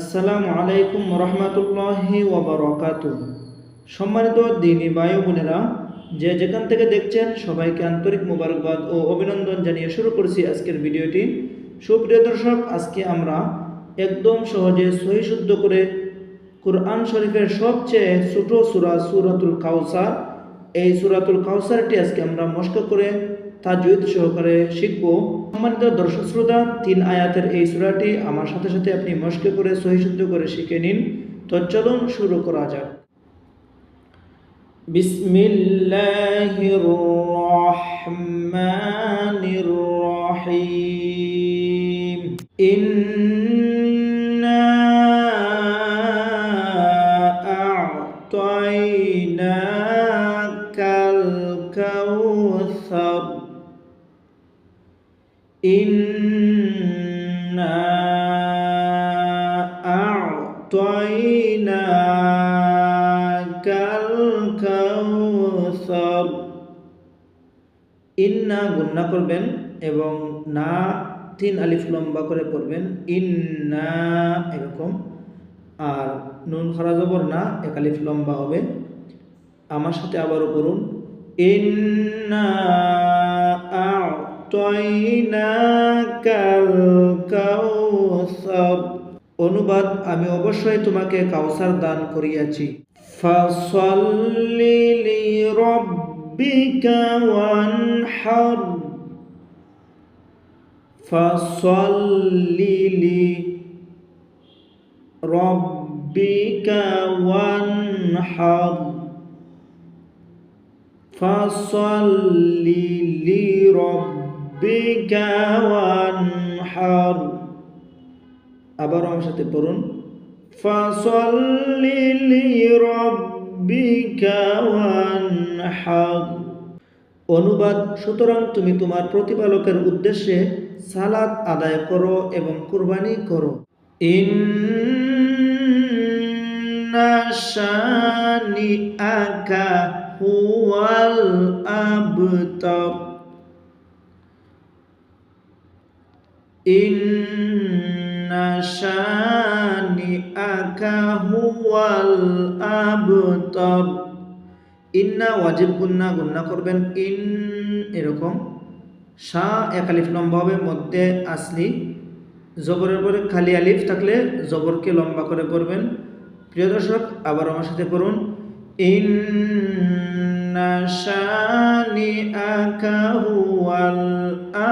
আসসালামু আলাইকুম রহমতুল্লাহি ওবরাকাত সম্মানিত দিনী বায়ু বোনেরা, যে যেখান থেকে দেখছেন, সবাইকে আন্তরিক মোবারকবাদ ও অভিনন্দন জানিয়ে শুরু করছি আজকের ভিডিওটি। সুপ্রিয় দর্শক, আজকে আমরা একদম সহজে সহি শুদ্ধ করে কুরআন শরীফের সবচেয়ে ছোট সুরা সুরাতুল কাউসার, এই সুরাতুল কাউসারটি আজকে আমরা মস্ক করে তাজুদ সহকারে শিখব। সম্মানিত দর্শক শ্রোতা, তিন আয়াতের এই সুরাটি আমার সাথে সাথে আপনি মস্ক করে, সহি শুদ্ধ করে শিখে নিন। তো চলুন শুরু করা যাক। বিসমিল্লাহির রহমানির রহিম। ইন্না আ'তাইনাকাল ইন্না আ'তাইনাকাল কাউসার ইন্না গুন্না করবেন এবং না তিন আলিফ লম্বা করে পড়বেন। ইন্না এরকম। আর নুন খরা জবর না, এক আলিফ লম্বা হবে। আমার সাথে আবারও করুন ইন্না অনুবাদ আমি অবশ্যই তোমাকে কাউসার দান করিয়াছি। ফাসাল্লি লিরাব্বিকা ওয়ানহার। ফাসাল্লি লিরাব্বিকা ফাসাল্লি লিরাব্বিকা আবার আমার সাথে পড়ুন। ফাসাল্লি লিরাব্বিকা ওয়ানহার অনুবাদ, সুতরাং তুমি তোমার প্রতিপালকের উদ্দেশ্যে সালাত আদায় করো এবং কুরবানি করো। ইন্না শানিআকা হুয়াল আবতার। ইন্না শানিআকা হুয়াল আবতার ইন্না ওয়াজিব গুন্না গুন্না করবেন ইন এরকম। শা এক আলিফ লম্বা হবে, মধ্যে আসলি। জবরের পরে খালি আলিফ থাকলে জবরকে লম্বা করে পড়বেন প্রিয় দর্শক, আবার আমার সাথে পড়ুন। ইন্না শানিআকা হুয়াল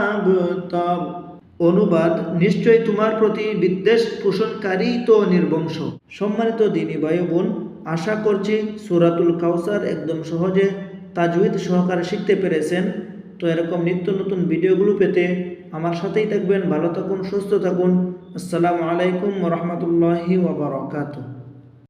আবতার অনুবাদ নিশ্চয় তোমার প্রতি বিদ্বেষ পোষণকারী তো নির্বংশ। সম্মানিত দিনী বায়ু বোন আশা করছি সুরাতুল কাউসার একদম সহজে তাজুইদ সহকারে শিখতে পেরেছেন। তো এরকম নিত্য নতুন ভিডিওগুলো পেতে আমার সাথেই থাকবেন, ভালো থাকুন, সুস্থ থাকুন। আসসালামু আলাইকুম রহমতুল্লাহি ওবরাকাতুহ